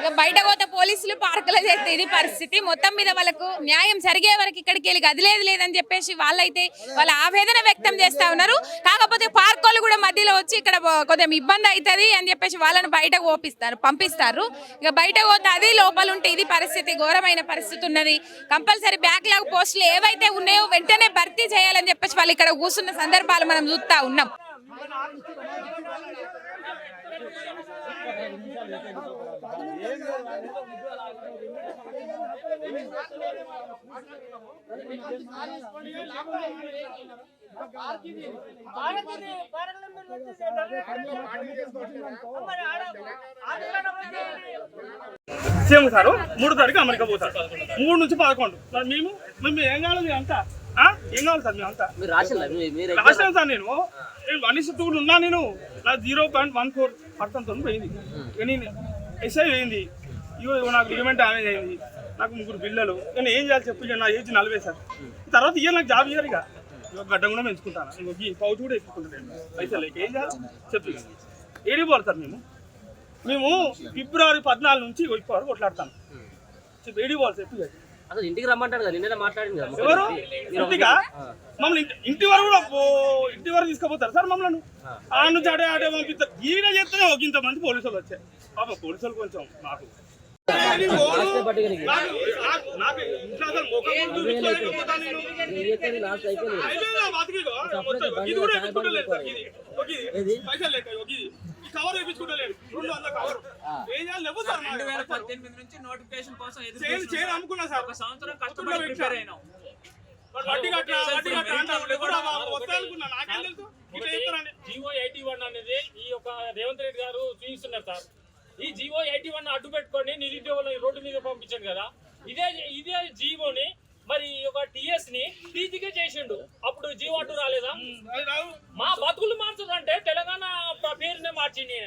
ఇక బయట పోతే పోలీసులు పార్కులో చేస్తే ఇది పరిస్థితి. మొత్తం మీద వాళ్ళకు న్యాయం సరిగే వరకు ఇక్కడికి వెళ్ళి గదిలేదు లేదని చెప్పేసి వాళ్ళైతే వాళ్ళ ఆవేదన వ్యక్తం చేస్తా ఉన్నారు. కాకపోతే పార్క్ వాళ్ళు కూడా మధ్యలో వచ్చి ఇక్కడ కొంచెం ఇబ్బంది అవుతుంది అని చెప్పేసి వాళ్ళని బయటకు ఓపిస్తారు పంపిస్తారు. ఇక బయట పోతే అది లోపల ఉంటే ఇది పరిస్థితి ఘోరమైన పరిస్థితి ఉన్నది. కంపల్సరీ బ్యాక్లాగ్ పోస్టులు ఏవైతే ఉన్నాయో వెంటనే భర్తీ చేయాలని చెప్పేసి వాళ్ళు ఇక్కడ కూర్చున్న సందర్భాలు మనం చూస్తా ఉన్నాం. సీఎం సారు మూడు తారీఖు అమెరికా పోతారు. మూడు నుంచి పదకొండు. మేము మేము ఏం కావాలి అంతా? ఏం కావాలి సార్ మేము అంతా? మీరు రాసిల్లా? మీ- మీరు రాశాను సార్ నేను. వన్ ఇస్ టూ ఉన్నా నేను. నా zero point one four percent పోయింది. నేను ఎస్ఐ అయింది. ఇగో నాకు లిగమెంట్ డ్యామేజ్ అయింది. నాకు ముగ్గురు పిల్లలు. నేను ఏం చేయాలి చెప్పు నా ఏజ్ నలభై సార్. తర్వాత ఇయ్యాలి నాకు జాబ్ ఇయ్యాలి ఇక. గడ్డ కూడా పెంచుకుంటాను. ఇంకొక పౌచ్ కూడా ఎక్కుంటాను పైసలు లేక ఏం చేయాలి? చెప్పు. ఏడికి పోవాలి సార్ మేము? మేము ఫిబ్రవరి పద్నాలుగు నుంచి వరకు కొట్లాడతాను. చెప్పు ఏడికి పోవాలి చెప్పు. అసలు ఇంటికి రమ్మంటాడు కదా నిన్న మాట్లాడింది కదా ఎవరు? ఇంటికా? మమ్మల్ని ఇంటి- ఇంటి వరకు కూడా ఇంటి వరకు తీసుకుపోతారు సార్ మమ్మల్ని? ఆ. నుంచి ఆడే ఆడే పంపిస్తారు. ఈయన చేస్తేనే ఒక ఇంత మంది పోలీసులు వచ్చాయి పాప పోలీసులు కొంచెం నీకు. ఇది కూడా. పైసలు. ఈ కవర్ వేపించుకుంటలేదు. రెండు వందల కవర్. ఏం చేయాలి? లేవు సార్ మాకు. రెండు వేల పద్దెనిమిది నుంచి నోటిఫికేషన్ కోసం ఎదురు చేయాలి-. అనుకున్నా సార్. ఒక సంవత్సరం కష్టపడి పెట్టా. ప్రిపేర్ అయినాం మరి వడ్డీ కట్టరా, వడ్డీ కట్టరా అంటారు. ఎవరు ఆ బాబు? వస్తా అనుకున్నా. నాకేం తెలుసు? ఇట్లా చేస్తారని. జివో ఎయిటీ వన్ అనేది ఈ యొక్క రేవంత్ రెడ్డి గారు చూపిస్తున్నారు సార్ ఈ జివో ఎయిటీ వన్ అడ్డు పెట్టుకొని నిరుద్యోగులను రోడ్డు మీద పంపించాడు కదా ఇదే ఇదే జీవోని మరి యొక్క టిఎస్ని టీజీకే చేసిండు. అప్పుడు జీవో అడ్డు రాలేదా. మా బతుకులు మార్చదంటే తెలంగాణ పేరునే మార్చింది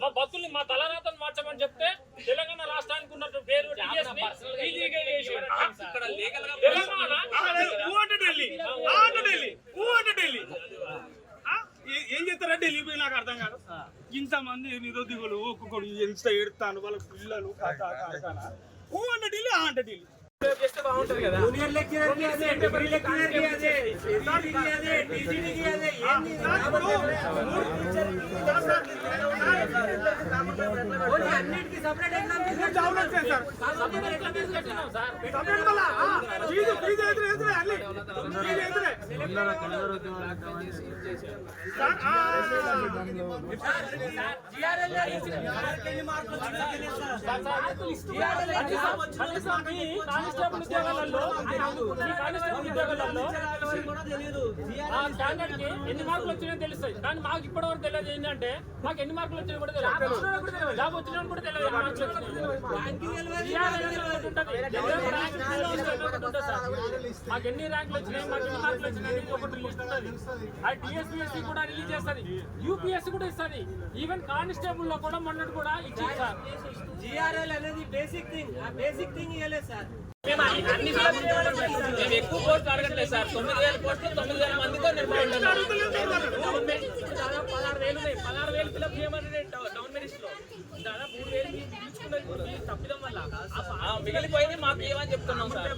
మా బతుకుల్ని మా తలరాతను మార్చమని చెప్తే తెలంగాణ రాష్ట్రానికి ఉన్నట్టు పేరు టీఎస్ని టీజీకే చేసిండు. ఇక్కడ లీగల్గా తెలంగాణ ఆ, లేదు. ఊ అంటే ఢిల్లీ. ఆ అంటే ఢిల్లీ. ఊ అంటే ఢిల్లీ. ఆ? ఏ- ఏం చేస్తారా ఢిల్లీ పోయి నాకు అర్థం కాదు ఇంతమంది నిరుద్యోగులు ఒక్కొక్కడు ఎంత ఏడుతాను వాళ్ళ పిల్లలు కథ కార్ఖాన ఊ అంటే ఢిల్లీ ఆ అంటే ఢిల్లీ జాబులు వచ్చాయి సార్. సపరేట్ మళ్ళా, ఆ, ఫీజు ఫీజు ఎదురు ఎదురే అన్ని ఫీజు ఎదురే సార్, ఆ, కనీసం మీ కానిస్టేబుల్ ఉద్యోగాలలో కానిస్టేబుల్ ఉద్యోగాలలో ఆ స్టాండర్డ్కి ఎన్ని మార్కులు వచ్చినాయో తెలుస్తాయి. కానీ మాకు ఇప్పటి వరకు తెలియదు ఏంటంటే మాకు ఎన్ని మార్కులు వచ్చినాయో కూడా తెలియదు. జాబ్ వచ్చినా కూడా తెలియదు. మాకు ఎన్ని ర్యాంకులు వచ్చినాయి మాకు ఎన్ని మార్కులు వచ్చినాయి ఒకటి లిస్ట్ ఉంటుంది ఆ టీఎస్పీఎస్సీ కూడా రిలీజ్ చేస్తుంది. యూపీఎస్సీ కూడా ఇస్తుంది. ఈవెన్ కానిస్టేబుల్లో కూడా మొన్నటి కూడా ఇచ్చింది సార్. జిఆర్ఎల్ అనేది బేసిక్ థింగ్. ఆ బేసిక్ థింగ్ ఇవ్వలేదు సార్. మేము ఎక్కువ పోస్టులు అడగట్లేదు సార్. తొమ్మిది వేల పోస్టులు తొమ్మిది వేల మందితో దాదాపు పదహారు వేలు ఉన్నాయి. పదహారు వేలు ఫిల్అప్ చేయమని టౌన్ మినిస్టర్లో దాదాపు మూడు వేలు తప్పిదం వల్ల. మిగిలిపోయింది మాకు ఏమని చెప్తున్నాం సార్?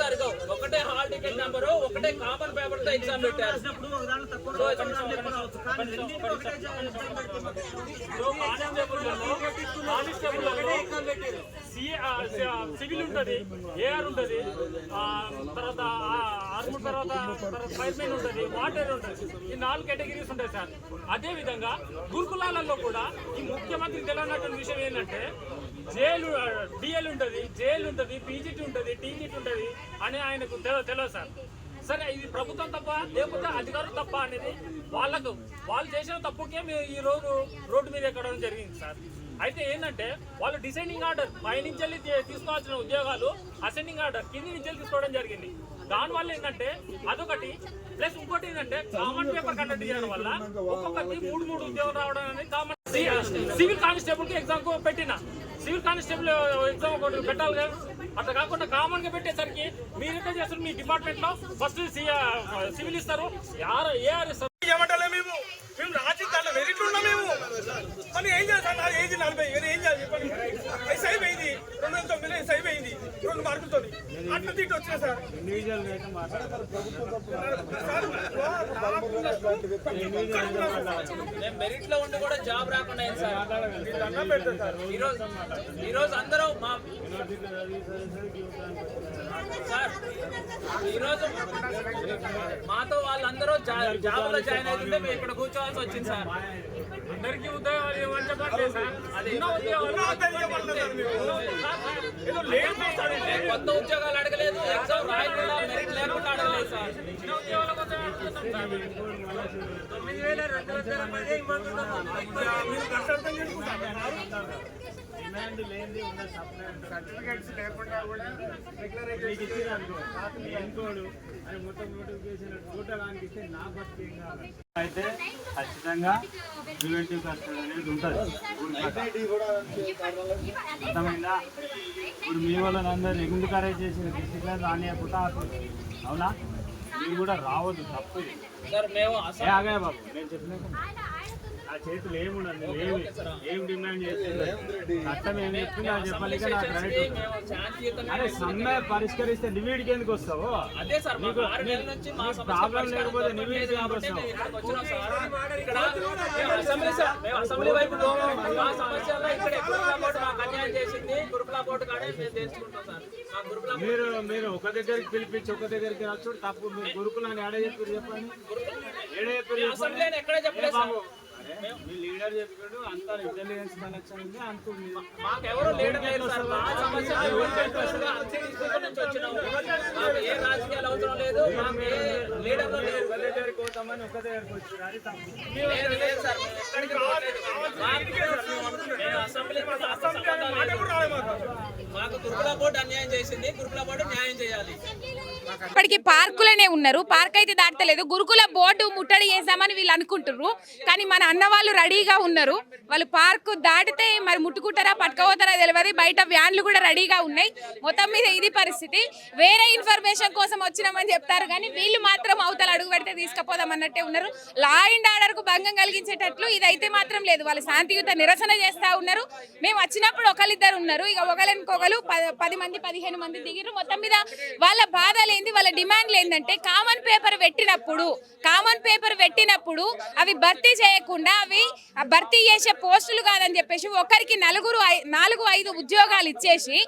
సార్ ఇగో. ఒకటే హాల్ టికెట్ నెంబరు ఒకటే కామన్ పేపర్తో ఎగ్జామ్ పెట్టారు. సివిల్ ఉంటది ఏఆర్ ఉంటది తర్వాత ఆర్మూర్ తర్వాత తర్వాత ఫైర్మెన్ ఉంటది వాటర్ ఉంటది ఈ నాలుగు కేటగిరీస్ ఉంటాయి సార్ అదే విధంగా గురుకులాలలో కూడా ఈ ముఖ్యమంత్రి తెలియనటువంటి విషయం ఏంటంటే జైలు డిఎల్ ఉంటది జైలు ఉంటది పీజీటీ ఉంటది టీజీటీ ఉంటది అని ఆయనకు తెలియదు సార్ సరే ఇది ప్రభుత్వం తప్ప లేకపోతే అధికారులు తప్ప అనేది వాళ్ళకు వాళ్ళు చేసిన తప్పుకే మేము ఈ రోజు రోడ్డు మీద ఎక్కడం జరిగింది సార్. అయితే ఏంటంటే వాళ్ళు డిసైనింగ్ ఆర్డర్ పై నుంచి వెళ్ళి తీసుకోవాల్సిన ఉద్యోగాలు అసెండింగ్ ఆర్డర్ కింది నుంచి వెళ్ళి తీసుకోవడం జరిగింది. దానివల్ల ఏంటంటే అదొకటి ప్లస్ ఇంకోటి ఏంటంటే కామన్ పేపర్ కండక్ట్ చేయడం వల్ల ఒక్కొక్కరికి మూడు మూడు ఉద్యోగం రావడం అనేది కామన్ సివిల్ కానిస్టేబుల్కి ఎగ్జామ్ పెట్టిన. సివిల్ కానిస్టేబుల్ ఎగ్జామ్ ఒకటి పెట్టాలి కదా. అట్లా కాకుండా కామన్గా పెట్టేసరికి మీరు చేస్తారు మీ డిపార్ట్మెంట్లో ఫస్ట్ సివిల్ ఇస్తారు. ఏఆర్ ఇస్తారు. ఏమంటలే మేము? మేము రాసి దాంట్లో మెరిట్ ఉన్నా మేము. కానీ ఏం సార్? నా ఏజ్ నలభై నేను ఏం చేయాలి చెప్పండి. ఎస్ అయిపోయింది రెండు వేల తొమ్మిదిలో ఎస్ అయిపోయింది రెండు మార్కులతో అట్లా తిట్టి వచ్చినా సార్. మెరిట్లో ఉండి కూడా జాబ్ రాకుండా సార్ పెడతాను సార్? ఈ రోజు ఈ రోజు అందరూ మా సార్ ఈ రోజు మాతో వాళ్ళందరూ జా- జాబ్లో జాయిన్ అవుతుంటే మేము ఇక్కడ కూర్చోవాల్సి వచ్చింది సార్. అందరికీ ఉద్యోగాలు ఇవ్వని చెప్పట్లేదు సార్. కొత్త ఉద్యోగాలు అడగలేదు. ఎగ్జామ్ రాయకుండా మెరిట్ తొమ్మిది వేల రెండు వందల డిమాండ్ లేనిది ఉన్న లేకుండా కూడా అని మొత్తం నోటిఫికేషన్ టోటల్ ఇస్తే నా బస్సు అయితే ఖచ్చితంగా ప్రివెంటివ్ కస్టడీ అనేది ఉంటుంది. అర్థమైందా? ఇప్పుడు మీ వాళ్ళని అందరూ రెగ్యులరైజ్ చేసిన డిసిప్లిన్ రానియకుండా అవునా మీరు కూడా రావద్దు తప్పు. సార్ మేము బాబు నేను చెప్పిన నా చేతులు ఏముండదు ఏమి ఏం డిమాండ్ చేస్తుంది చట్టం ఏం చెప్తుంది అది చెప్పాలిక నాకు రైట్ అరే సమ్మె పరిష్కరిస్తే డివీడ్కి ఎందుకు వస్తావు? ప్రాబ్లం లేకపోతే నివేదిక కాబట్టి వస్తావు? మీరు మీరు ఒక దగ్గరికి పిలిపించి ఒక దగ్గరికి రాచు తప్పు మీరు గురుకులని ఏడ చెప్పారు చెప్పండి? ఏడ చెప్పారు చెప్పండి మీ లీడర్ చెప్పాడు అంత ఇంటెలిజెన్స్ కనెక్షన్ ఉంది మాకెవరు లీడర్ సార్. మా మాకు ఏ రాజకీయాలు అవసరం లేదు మాకు ఏ ఒక దగ్గరికి వచ్చారు అది తప్పు. లేదు సార్ ఎక్కడికి గురుకుల బోర్డు అన్యాయం చేసింది గురుకుల బోర్డు న్యాయం చేయాలి. ఇప్పటికి పార్కులనే ఉన్నారు. పార్క్ అయితే దాటలేదు. గురుకుల బోర్డు ముట్టడి చేసామని వీళ్ళు అనుకుంటున్నారు కానీ మన అన్న వాళ్ళు రెడీగా ఉన్నారు. వాళ్ళు పార్కు దాటితే మరి ముట్టుకుంటారా పట్టుకోపోతారా తెలియదు బయట వ్యాన్లు కూడా రెడీగా ఉన్నాయి. మొత్తం మీద ఇది పరిస్థితి. వేరే ఇన్ఫర్మేషన్ కోసం వచ్చినామని చెప్తారు కానీ వీళ్ళు మాత్రం అవతల అడుగు పెడితే తీసుకుపోదాం అన్నట్టే ఉన్నారు. లా అండ్ ఆర్డర్కు భంగం కలిగించేటట్లు ఇదైతే మాత్రం లేదు. వాళ్ళు శాంతియుత నిరసన చేస్తా ఉన్నారు. మేము వచ్చినప్పుడు ఒకరిద్దరు ఉన్నారు. ఇక ఒకరికొకరు పది మంది పదిహేను మంది దిగిరు మొత్తం మీద వాళ్ళ బాధలు ఏంది? వాళ్ళ డిమాండ్లు ఏంటంటే కామన్ పేపర్ పెట్టినప్పుడు కామన్ పేపర్ పెట్టినప్పుడు అవి భర్తీ చేయకుండా అవి భర్తీ చేసే పోస్టులు కాదని చెప్పేసి ఒకరికి నలుగురు ఐ- నాలుగు ఐదు ఉద్యోగాలు ఇచ్చేసి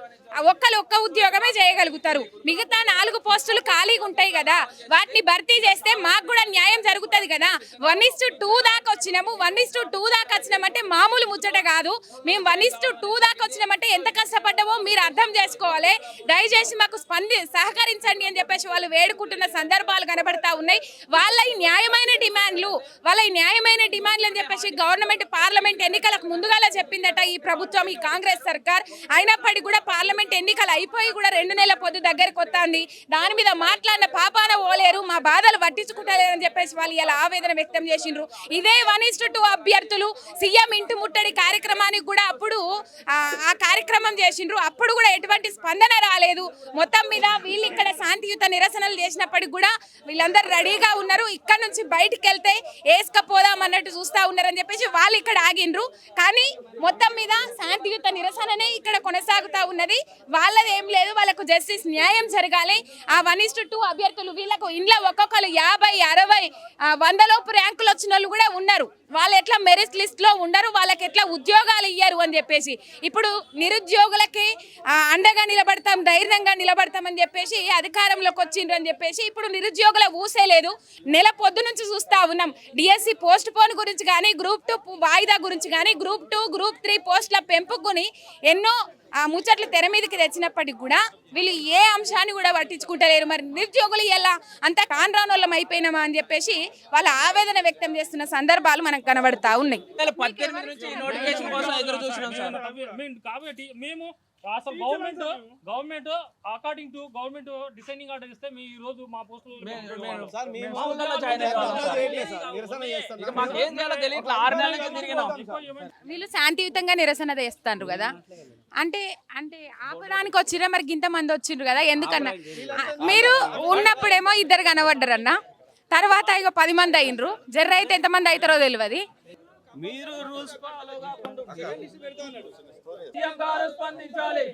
ఒక్కరు ఒక్క ఉద్యోగమే చేయగలుగుతారు. మిగతా నాలుగు పోస్టులు ఖాళీగా ఉంటాయి కదా. వాటిని భర్తీ చేస్తే మాకు కూడా న్యాయం జరుగుతుంది కదా. వన్ ఇస్ టు టూ దాకా వచ్చినాము. వన్ ఇస్ టు టూ దాకా వచ్చినామంటే మామూలు ముచ్చట కాదు. మేము వన్ ఇస్ టు టూ దాకా వచ్చినామంటే ఎంత కష్టపడ్డామో మీరు అర్థం చేసుకోవాలి. దయచేసి మాకు స్పంది సహకరించండి అని చెప్పేసి వాళ్ళు వేడుకుంటున్న సందర్భాలు కనబడతా ఉన్నాయి. వాళ్ళ ఈ న్యాయమైన డిమాండ్లు వాళ్ళ ఈ న్యాయమైన డిమాండ్లు అని చెప్పేసి గవర్నమెంట్ పార్లమెంట్ ఎన్నికలకు ముందుగానే చెప్పిందట ఈ ప్రభుత్వం ఈ కాంగ్రెస్ సర్కార్. అయినప్పటికీ కూడా పార్లమెంట్ ఎన్నికలు అయిపోయి కూడా రెండు నెలల పొద్దు దగ్గరికి వస్తుంది. దాని మీద మాట్లాడిన పాపాన ఓలేరు మా బాధలు పట్టించుకుంటలేరని చెప్పేసి వాళ్ళు ఇలా ఆవేదన వ్యక్తం చేసిండ్రు. ఇదే వన్ ఇస్ టూ అభ్యర్థులు సీఎం ఇంటి ముట్టడి కార్యక్రమానికి కూడా అప్పుడు ఆ కార్యక్రమం చేసిండ్రు. అప్పుడు కూడా ఎటువంటి స్పందన రాలేదు. మొత్తం మీద వీళ్ళు ఇక్కడ శాంతియుత నిరసనలు చేసినప్పటికి కూడా వీళ్ళందరూ రెడీగా ఉన్నారు. ఇక్కడ నుంచి బయటికి వెళ్తే వేసుకపోదాం అన్నట్టు చూస్తా ఉన్నారని చెప్పేసి వాళ్ళు ఇక్కడ ఆగిండ్రు. కానీ మొత్తం మీద శాంతియుత నిరసననే ఇక్కడ కొనసాగుతా ఉన్నది. వాళ్ళది ఏం లేదు వాళ్ళకు జస్టిస్ న్యాయం జరగాలి. ఆ వన్ ఇస్ టూ అభ్యర్థులు వీళ్ళకు ఇంట్లో ఒక్కొక్కరు యాభై అరవై వందలోపు ర్యాంకులు వచ్చిన వాళ్ళు కూడా ఉన్నారు. వాళ్ళు ఎట్లా మెరిట్ లిస్ట్లో ఉండరు వాళ్ళకి ఎట్లా ఉద్యోగాలు ఇయ్యరు అని చెప్పేసి. ఇప్పుడు నిరుద్యోగులకి అండగా నిలబడతాం ధైర్యంగా నిలబడతామని చెప్పేసి అధికారంలోకి వచ్చిండ్రు అని చెప్పేసి ఇప్పుడు నిరుద్యోగుల ఊసే లేదు. నెల పొద్దు నుంచి చూస్తా ఉన్నాం. డిఎస్సి పోస్ట్ పోన్ గురించి కానీ గ్రూప్ టూ వాయిదా గురించి కానీ గ్రూప్ టూ గ్రూప్ త్రీ పోస్టుల పెంపుకుని ఎన్నో ఆ ముచ్చట్లు తెర మీదకి తెచ్చినప్పటికి కూడా వీళ్ళు ఏ అంశాన్ని కూడా పట్టించుకుంటలేరు. మరి నిరుద్యోగులు ఎలా? అంత కాన్రానోళ్ళం అయిపోయినామా అని చెప్పేసి వాళ్ళ ఆవేదన వ్యక్తం చేస్తున్న సందర్భాలు మనకు కనబడతా ఉన్నాయి. మేము అసలు government government according to government designing order ఇస్తే మీ ఈ రోజు మా పోస్టులు మా ఊళ్ళో జాయిన్ అయినాం సార్. ఇక మాకు ఏం చేయాలో తెలియట్లే ఆరు నెలల నుంచి తిరిగినాం. వీళ్ళు శాంతియుతంగా నిరసన చేస్తారు కదా. అంటే అంటే ఆపడానికి వచ్చిర్రా మరి గింత మంది వచ్చిండ్రు కదా? ఎందుకన్నా? మీరు ఉన్నప్పుడేమో ఇద్దరు కనబడ్డారన్న? తర్వాత ఇక పది మంది అయినరు. జర్ర అయితే ఎంతమంది అవుతారో తెలియదు మీరు రూల్స్ స్పందించాలి.